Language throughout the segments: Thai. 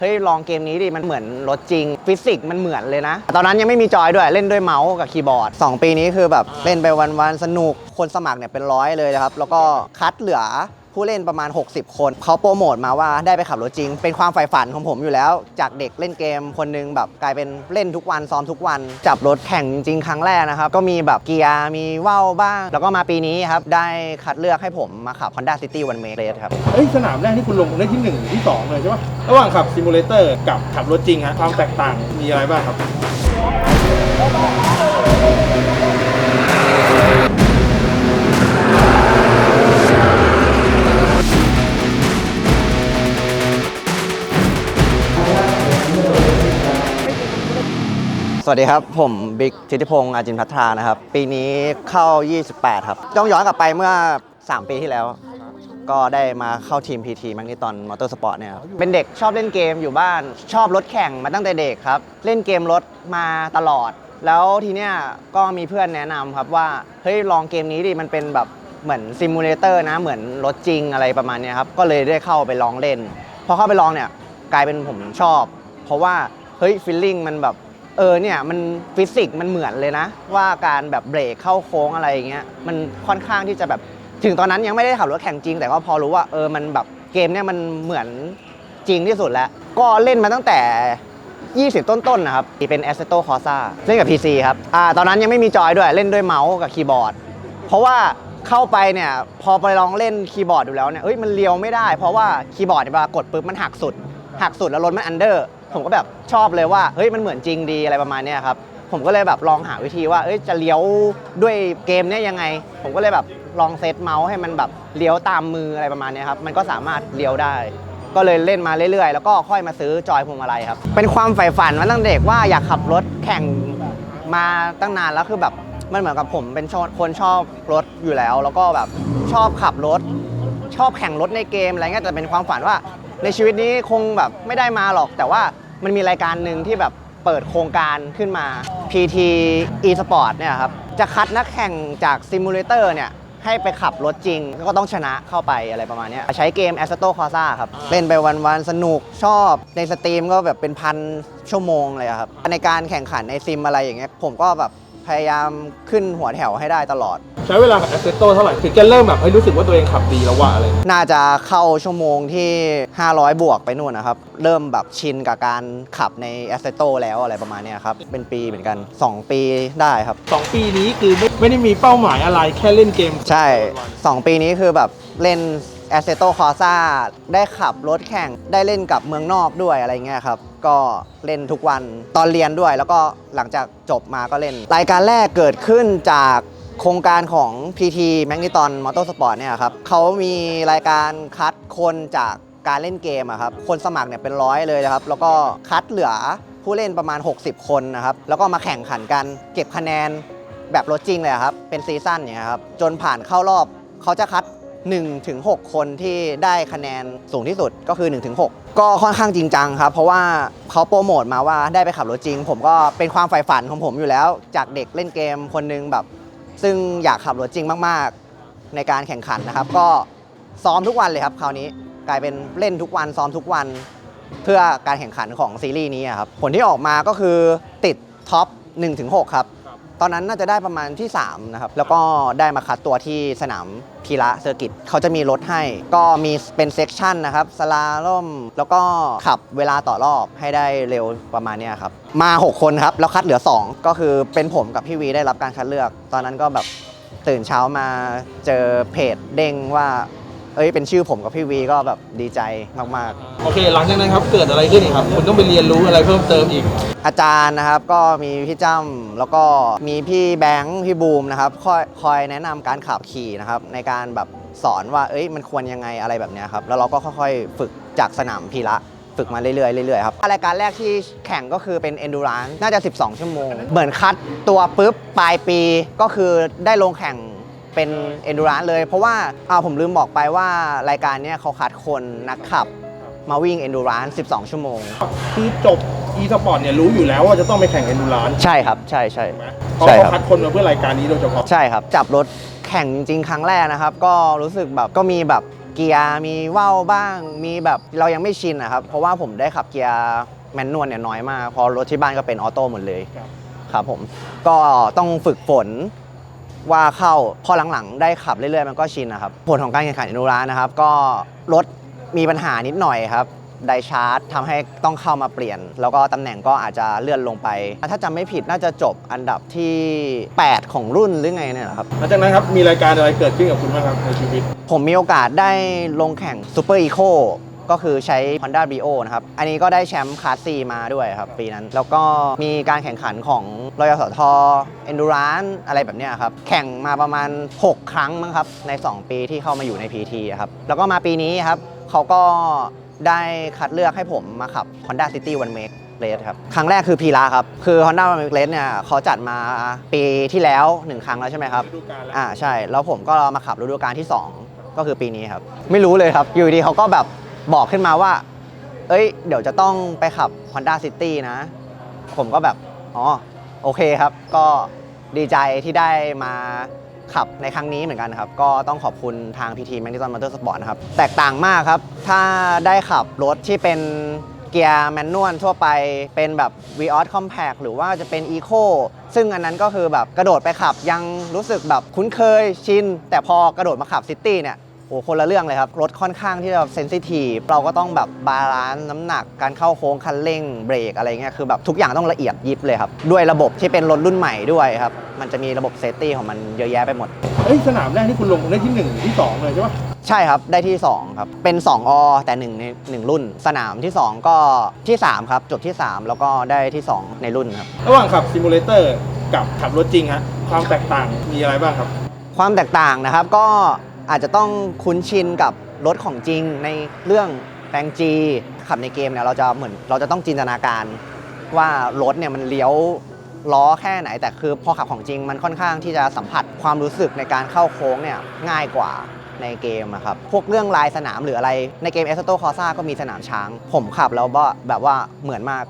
เฮ้ยลองเกมนี้ดิมันเหมือนรถจริง ฟิสิกส์มันเหมือนเลยนะ ตอนนั้นยังไม่มีจอยด้วยเล่นด้วยเมาส์กับคีย์บอร์ด 2 ปีนี้คือแบบเล่นไปวันๆสนุกคนสมัครเนี่ยเป็นร้อยเลยนะครับ แล้วก็คัดเหลือ ผู้เล่นประมาณ 60 คนเขาโปรโมทมาว่าได้ไปขับรถจริง เป็นความใฝ่ฝันของผมอยู่แล้ว จากเด็กเล่นเกมคนนึงแบบกลายเป็นเล่นทุกวันซ้อมทุกวัน จับรถแข่งจริงๆครั้งแรกนะครับ ก็มีแบบเกียร์มีว่าวบ้าง แล้วก็มาปีนี้ครับ ได้คัดเลือกให้ผมมาขับ Honda City One Make Race ครับ เอ้ยสนามแรกที่คุณลงได้ที่1นึ่งที่2เลยใช่ปะระหว่างขับซิมูเลเตอร์กับขับรถจริงฮะความแตกต่างมีอะไรบ้างครับ สวัสดีครับ ผมบิ๊กทิติพงศ์อาจินพัทรานะครับ ปีนี้เข้า 28 ครับ ต้องย้อนกลับไปเมื่อ 3 ปีที่แล้ว ก็ได้มาเข้าทีม PT แมกนิตอนมอเตอร์สปอร์ตเนี่ยครับเป็นเด็กชอบเล่นเกมอยู่บ้านชอบรถแข่งมาตั้งแต่เด็กครับ เล่นเกมรถมาตลอด แล้วทีเนี้ยก็มีเพื่อนแนะนำครับว่า เฮ้ย ลองเกมนี้ดิมันเป็นแบบเหมือนซิมูเลเตอร์นะเหมือนรถจริงอะไรประมาณนี้ครับก็เลยได้เข้าไปลองเล่นพอเข้าไปลองเนี่ยกลายเป็นผมชอบ เพราะว่าเฮ้ยฟีลลิ่งมันแบบ เออเนี่ยมันฟิสิกส์มันเหมือนเลยนะ ว่าการแบบเบรกเข้าโค้งอะไรอย่างเงี้ยมันค่อนข้างที่จะแบบถึงตอนนั้นยังไม่ได้ขับรถแข่งจริง แต่ก็พอรู้ว่าเออมันแบบเกมเนี่ยมันเหมือนจริงที่สุดแล้ว ก็เล่นมาตั้งแต่ 20 ต้นๆนะครับเป็น Assetto Corsa เล่นกับ PC ครับอ่าตอนนั้นยังไม่มีจอยด้วยเล่นด้วยเมาส์กับคีย์บอร์ด เพราะว่าเข้าไปเนี่ยพอไปลองเล่นคีย์บอร์ดดูแล้วเนี่ยเอ้ยมันเลียวไม่ได้ เพราะว่าคีย์บอร์ดเนี่ยเวลากดปุ๊บมันหักสุดหักสุดแล้วรถมันอันเดอร์ ผมก็แบบชอบเลยว่าเฮ้ยมันเหมือนจริงดีอะไรประมาณนี้ครับผมก็เลยแบบลองหาวิธีว่าเอ้ยจะเลี้ยวด้วยเกมเนี้ยยังไง ผมก็เลยแบบลองเซตเมาส์ให้มันแบบเลี้ยวตามมืออะไรประมาณนี้ครับมันก็สามารถเลี้ยวได้ ก็เลยเล่นมาเรื่อยๆ แล้วก็ค่อยมาซื้อจอยพวงมาลัยครับ เป็นความใฝ่ฝันมาตั้งเด็กว่าอยากขับรถแข่งมาตั้งนานแล้วคือแบบมันเหมือนกับผมเป็นคนชอบรถอยู่แล้ว แล้วก็แบบชอบขับรถ ชอบแข่งรถในเกมอะไรเงี้ยแต่เป็นความฝันว่าในชีวิตนี้คงแบบไม่ได้มาหรอกแต่ว่า มันมีรายการหนึ่งที่แบบเปิดโครงการขึ้นมา PT e-sport เนี่ยครับ จะคัดนักแข่งจากซิมูเลเตอร์เนี่ยให้ไปขับรถจริงก็ต้องชนะเข้าไปอะไรประมาณเนี้ยใช้เกม Assetto Corsa ครับ เล่นไปวันๆสนุกชอบในสตรีมก็แบบเป็นพันชั่วโมงเลยอะครับ ในการแข่งขันในซิมอะไรอย่างเงี้ยผมก็แบบ พยายามขึ้นหัวแถวให้ได้ตลอด ใช้เวลากับแอสเซโตเท่าไหร่ถึงจะเริ่มแบบเฮ้ยรู้สึกว่าตัวเองขับดีแล้วว่าอะไรน่าจะเข้าชั่วโมงที่ 500 บวกไปนู่นนะครับ เริ่มแบบชินกับการขับใน a s s e t o แล้วอะไรประมาณเนี้ยครับ เป็นปีเหมือนกัน 2 ปีได้ครับ2ปีนี้คือไม่ไม่ได้มีเป้าหมายอะไรแค่เล่นเกมใช่ 2 ปีนี้คือแบบเล่น a s s e t o Corsa ได้ขับรถแข่งได้เล่นกับเมืองนอกด้วยอะไรเงี้ยครับ ก็เล่นทุกวันตอนเรียนด้วย แล้วก็หลังจากจบมาก็เล่น รายการแรกเกิดขึ้นจากโครงการของ PT Magneton Motorsport เนี่ยครับเขามีรายการคัดคนจากการเล่นเกมอะครับ คนสมัครเนี่ยเป็นร้อยเลยนะครับ แล้วก็คัดเหลือผู้เล่นประมาณ 60 คนนะครับ แล้วก็มาแข่งขันกันเก็บคะแนนแบบรถจริงเลยครับ เป็นซีซั่นเนี่ยครับ จนผ่านเข้ารอบ เขาจะคัด 1-6ถึง6คนที่ได้คะแนนสูงที่สุดก็คือ1-6ถึง6ก็ค่อนข้างจริงจังครับ เพราะว่าเขาโปรโมทมาว่าได้ไปขับรถจริง ผมก็เป็นความใฝ่ฝันของผมอยู่แล้ว จากเด็กเล่นเกมคนนึงแบบ ซึ่งอยากขับรถจริงมาก ๆ ในการแข่งขันนะครับ ก็ซ้อมทุกวันเลยครับคราวนี้กลายเป็นเล่นทุกวันซ้อมทุกวัน เพื่อการแข่งขันของซีรีส์นี้ครับผลที่ออกมาก็คือติดท็อป1-6 ครับ ตอนนั้นน่าจะได้ประมาณที่ 3 นะครับ แล้วก็ได้มาคัดตัวที่สนามพีระเซอร์กิตเขาจะมีรถให้ ก็มีเป็นเซกชันนะครับสลาล่มแล้วก็ขับเวลาต่อรอบให้ได้เร็วประมาณนี้ครับ มา 6 คนครับ แล้วคัดเหลือ 2 ก็คือเป็นผมกับพี่วีได้รับการคัดเลือก ตอนนั้นก็แบบตื่นเช้ามาเจอเพจเด้งว่า เอ้ยเป็นชื่อผมกับพี่วีก็แบบดีใจมากๆ โอเค หลังจากนั้นครับเกิดอะไรขึ้นอีกครับ คุณต้องไปเรียนรู้อะไรเพิ่มเติมอีก อาจารย์นะครับก็มีพี่จ้ำแล้วก็มีพี่แบงค์พี่บูมนะครับคอยคอยแนะนำการขับขี่นะครับในการแบบสอนว่าเอ้ยมันควรยังไงอะไรแบบเนี้ยครับแล้วเราก็ค่อยๆ ฝึกจากสนามพีระฝึกมาเรื่อยๆเรื่อยๆครับรายการแรกที่แข่งก็คือเป็น endurance น่าจะ 12 ชั่วโมง เหมือนคัดตัวปุ๊บปลายปีก็คือได้ลงแข่ง เป็น endurance เลย เพราะว่าเอาผมลืมบอกไปว่ารายการเนี้ยเขาคัดคนนักขับมาวิ่ง endurance 12 ชั่วโมง คือจบ e-sport เนี่ยรู้อยู่แล้วว่าจะต้องไปแข่ง endurance ใช่ครับ ใช่ใช่ ถูกไหมเพราะใช่เขาครับคัดคนมาเพื่อรายการนี้โดยเฉพาะ ใช่ครับ จับรถแข่งจริงๆครั้งแรกนะครับ ก็รู้สึกแบบก็มีแบบเกียร์มีว่าวบ้าง มีแบบเรายังไม่ชินนะครับ เพราะว่าผมได้ขับเกียร์แมนนวลเนี่ยน้อยมากเพอรถที่บ้านก็เป็นออโต้หมดเลยครับ ครับผมก็ต้องฝึกฝน ว่าเข้าพอหลังๆ ได้ขับเรื่อยๆ มันก็ชินนะครับ ผลของการแข่งขันอินุรานะครับ ก็รถมีปัญหานิดหน่อยครับไดชาร์จทำให้ต้องเข้ามาเปลี่ยน แล้วก็ตำแหน่งก็อาจจะเลื่อนลงไป ถ้าจำไม่ผิดน่าจะจบอันดับที่ 8 ของรุ่นหรือไงเนี่ยนะครับหลังจากนั้นครับ มีรายการอะไรเกิดขึ้นกับคุณบ้างครับในชีวิต ผมมีโอกาสได้ลงแข่ง Super Eco ก็คือใช้ Honda Brio นะครับ อันนี้ก็ได้แชมป์คลาสซีมาด้วยครับ ปีนั้น แล้วก็มีการแข่งขันของรอยสท Endurance อะไรแบบเนี้ยครับ แข่งมาประมาณ 6 ครั้งมั้งครับ ใน 2 ปีที่เข้ามาอยู่ใน PT อะครับ แล้วก็มาปีนี้ครับเขาก็ได้คัดเลือกให้ผมมาขับ Honda City One Make Race ครับครั้งแรกคือพีระครับ คือ Honda One Make Race เนี่ยเขาจัดมาปีที่แล้ว 1 ครั้งแล้วใช่ไหมครับฤดูกาลแล้วอ่าใช่ แล้วผมก็มาขับฤดูกาลที่ 2 ก็คือปีนี้ครับ ไม่รู้เลยครับ อยู่ดีเขาก็แบบ บอกขึ้นมาว่า เอ้ย เดี๋ยวจะต้องไปขับ Honda City นะ ผมก็แบบ อ๋อ โอเคครับ ก็ดีใจที่ได้มาขับในครั้งนี้เหมือนกันครับ ก็ต้องขอบคุณทาง PT m a g n e t o n Motorsport นะครับ แตกต่างมากครับ ถ้าได้ขับรถที่เป็นเกียร์แมนนวลทั่วไปเป็นแบบ v ีออ Compact หรือว่าจะเป็น Eco ซึ่งอันนั้นก็คือแบบกระโดดไปขับยังรู้สึกแบบคุ้นเคยชิน แต่พอกระโดดมาขับซิตี้เนี่ย โอ้คนละเรื่องเลยครับ รถค่อนข้างที่จะเซนซิทีฟเราก็ต้องแบบบาลานซ์น้ำหนักการเข้าโค้งคันเร่งเบรกอะไรเงี้ยคือแบบทุกอย่างต้องละเอียดยิบเลยครับ ด้วยระบบที่เป็นรถรุ่นใหม่ด้วยครับ มันจะมีระบบเซฟตี้ของมันเยอะแยะไปหมด เอ้ยสนามแรกที่คุณลงได้ที่หนึ่งที่สองเลยใช่ปะใช่ครับ ได้ที่ 2 ครับ เป็น 2 อ แต่1ใน1รุ่น สนามที่ 2 ก็ที่ 3 ครับ จบที่ 3 แล้วก็ได้ที่ 2 ในรุ่นครับ ระหว่างขับซิมูเลเตอร์กับขับรถจริงฮะความแตกต่างมีอะไรบ้างครับ ความแตกต่างนะครับก็ อาจจะต้องคุ้นชินกับรถของจริงในเรื่องแปลงจีขับในเกมเนี่ยเราจะเหมือนเราจะต้องจินตนาการ ว่ารถเนี่ยมันเลี้ยวล้อแค่ไหน แต่คือพอขับของจริงมันค่อนข้างที่จะสัมผัสความรู้สึกในการเข้าโค้งเนี่ยง่ายกว่าในเกมอะครับพวกเรื่องลายสนามหรืออะไรในเกม e s t o c o r s a ก็มีสนามช้าง ผมขับแล้วก็แบบว่าเหมือนมาก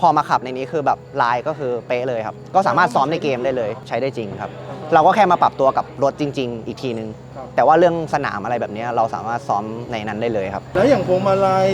พอมาขับในนี้คือแบบลายก็คือเป๊ะเลยครับ ก็สามารถซ้อมในเกมได้เลยใช้ได้จริงครับ เราก็แค่มาปรับตัวกับรถจริง ๆ อีกทีนึง ครับ แต่ว่าเรื่องสนามอะไรแบบเนี้ยเราสามารถซ้อมในนั้นได้เลยครับ แล้วอย่างพวงมาลัย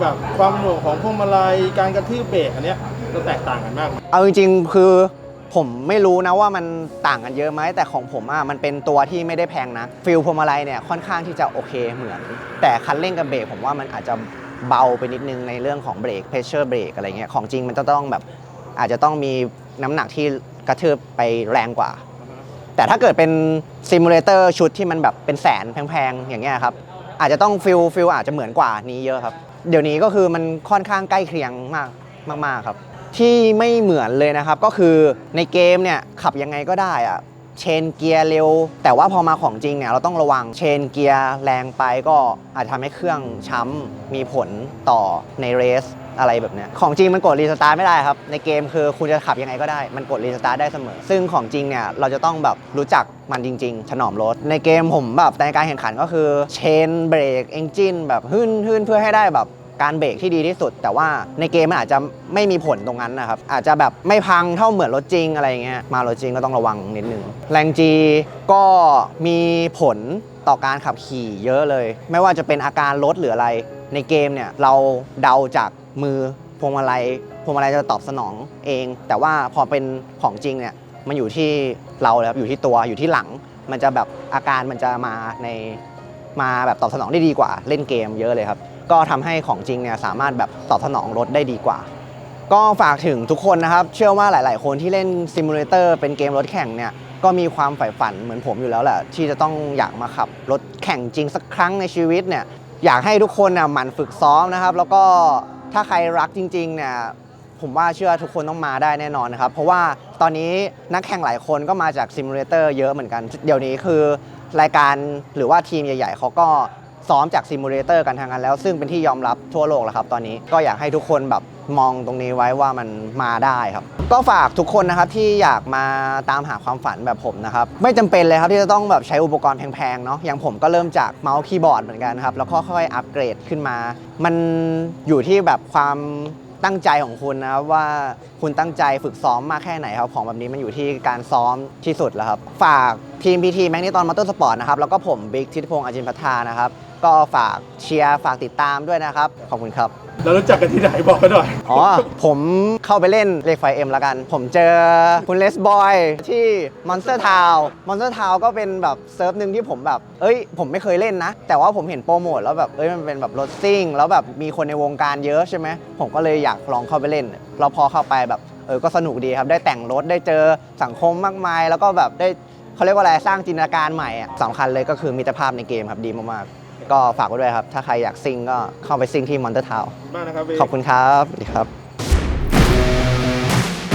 แบบความหน่วงของพวงมาลัยการกระทืบเบรกอันเนี้ยจะแตกต่างกันมากเอาจริงๆ คือผมไม่รู้นะว่ามันต่างกันเยอะไหมแต่ของผมอะมันเป็นตัวที่ไม่ได้แพงนะฟิลพวงมาลัยเนี่ยค่อนข้างที่จะโอเคเหมือน แต่คันเร่งกับเบรกผมว่ามันอาจจะเบาไปนิดนึงในเรื่องของเบรกเพชเชอร์เบรกอะไรเงี้ยของจริงมันจะต้องแบบอาจจะต้องมีน้ำหนักที่กระทืบไปแรงกว่า แต่ถ้าเกิดเป็นซิมูเลเตอร์ชุดที่มันแบบเป็นแสนแพงๆ อย่างเงี้ยครับ อาจจะต้องฟิลฟิลอาจจะเหมือนกว่านี้เยอะครับ เดี๋ยวนี้ก็คือมันค่อนข้างใกล้เคียงมากมากๆครับ ที่ไม่เหมือนเลยนะครับ ก็คือในเกมเนี่ยขับยังไงก็ได้อะ เชนเกียร์เร็ว แต่ว่าพอมาของจริงเนี่ยเราต้องระวังเชนเกียร์แรงไปก็อาจจะทำให้เครื่องช้ำมีผลต่อในเรสอะไรแบบเนี้ยของจริงมันกดรีสตาร์ทไม่ได้ครับ ในเกมคือคุณจะขับยังไงก็ได้ มันกดรีสตาร์ทได้เสมอ ซึ่งของจริงเนี่ยเราจะต้องแบบรู้จักมันจริง ๆ ถนอมรถ ในเกมผมแบบในการแข่งขันก็คือเชนเบรกเอนจินแบบฮึ่นฮึ่นเพื่อให้ได้แบบ การเบรกที่ดีที่สุด แต่ว่าในเกมมันอาจจะไม่มีผลตรงนั้นนะครับ อาจจะแบบไม่พังเท่าเหมือนรถจริงอะไรเงี้ยมารถจริงก็ต้องระวังนิดนึงแรงจีก็มีผลต่อการขับขี่เยอะเลย ไม่ว่าจะเป็นอาการรถหรืออะไร ในเกมเนี่ยเราเดาจากมือพวงมาลัยพวงมาลัยจะตอบสนองเอง แต่ว่าพอเป็นของจริงเนี่ยมันอยู่ที่เราเลยครับอยู่ที่ตัวอยู่ที่หลัง มันจะแบบอาการมันจะมาในมาแบบตอบสนองได้ดีกว่าเล่นเกมเยอะเลยครับ ก็ทำให้ของจริงเนี่ยสามารถแบบตอบสนองรถได้ดีกว่า ก็ฝากถึงทุกคนนะครับ เชื่อว่าหลาย ๆ คนที่เล่นซิมูเลเตอร์เป็นเกมรถแข่งเนี่ยก็มีความใฝ่ฝันเหมือนผมอยู่แล้วแหละที่จะต้องอยากมาขับรถแข่งจริงสักครั้งในชีวิตเนี่ยอยากให้ทุกคนน่ะหมั่นฝึกซ้อมนะครับ แล้วก็ถ้าใครรักจริงๆเนี่ยผมว่าเชื่อทุกคนต้องมาได้แน่นอนนะครับ เพราะว่าตอนนี้นักแข่งหลายคนก็มาจากซิมูเลเตอร์เยอะเหมือนกัน เดี๋ยวนี้คือรายการหรือว่าทีมใหญ่ ๆเขาก็ ซ้อมจากซิมูเลเตอร์กันทางนั้นแล้ว ซึ่งเป็นที่ยอมรับทั่วโลกแล้วครับตอนนี้ก็อยากให้ทุกคนแบบมองตรงนี้ไว้ว่ามันมาได้ครับ ก็ฝากทุกคนนะครับที่อยากมาตามหาความฝันแบบผมนะครับ ไม่จำเป็นเลยครับที่จะต้องแบบใช้อุปกรณ์แพงๆเนาะอย่างผมก็เริ่มจากเมาส์คีย์บอร์ดเหมือนกันครับแล้วก็ค่อยๆอัปเกรดขึ้นมา มันอยู่ที่แบบความตั้งใจของคุณนะครับว่าคุณตั้งใจฝึกซ้อมมากแค่ไหนครับ ของแบบนี้มันอยู่ที่การซ้อมที่สุดแล้วครับ ฝากทีม PT แมกนิตอนมอเตอร์สปอร์ตนะครับแล้วก็ผมบิ๊กทิตพงษ์อาจินพัฒนานะครับ ก็ฝากเชียร์ฝากติดตามด้วยนะครับ ขอบคุณครับ เรารู้จักกันที่ไหนบอกกันหน่อย อ๋อ ผมเข้าไปเล่นเลขไฟเอ็มแล้วกัน ผมเจอคุณเลสบอยที่ Monster Town Monster Town ก็เป็นแบบเซิร์ฟหนึ่งที่ผมแบบ เอ้ย ผมไม่เคยเล่นนะ แต่ว่าผมเห็นโปรโมทแล้วแบบ เอ้ย มันเป็นแบบรถซิ่ง แล้วแบบมีคนในวงการเยอะใช่ไหม ผมก็เลยอยากลองเข้าไปเล่น เราพอเข้าไปแบบ เออ ก็สนุกดีครับ ได้แต่งรถ ได้เจอสังคมมากมาย แล้วก็แบบได้เขาเรียกว่าอะไร สร้างจินตนาการใหม่อะสำคัญเลยก็คือมิตรภาพในเกมครับ ดีมากๆ ก็ฝากไว้ด้วยครับ ถ้าใครอยากซิ่งก็เข้าไปซิ่งที่ Monster Town มากนะครับขอบคุณครับสวัสดีครับ